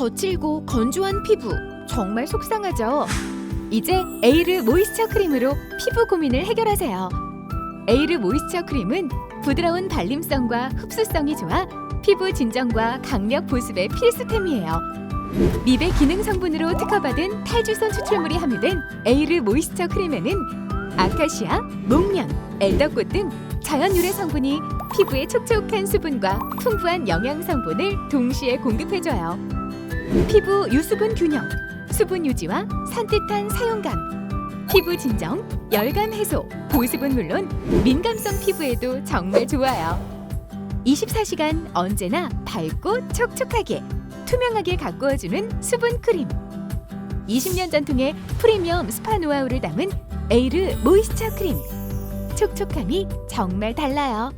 거칠고 건조한 피부 정말 속상하죠. 이제 에이르 모이스처 크림으로 피부 고민을 해결하세요. 에이르 모이스처 크림은 부드러운 발림성과 흡수성이 좋아 피부 진정과 강력 보습의 필수템이에요. 미백 기능 성분으로 특허받은 탈주선 추출물이 함유된 에이르 모이스처 크림에는 아카시아, 목련, 엘더꽃 등 자연 유래 성분이 피부에 촉촉한 수분과 풍부한 영양 성분을 동시에 공급해줘요. 피부 유수분 균형, 수분 유지와 산뜻한 사용감, 피부 진정, 열감 해소, 보습은 물론 민감성 피부에도 정말 좋아요. 24시간 언제나 밝고 촉촉하게 투명하게 가꾸어주는 수분 크림. 20년 전통의 프리미엄 스파 노하우를 담은 에이르 모이스처 크림. 촉촉함이 정말 달라요.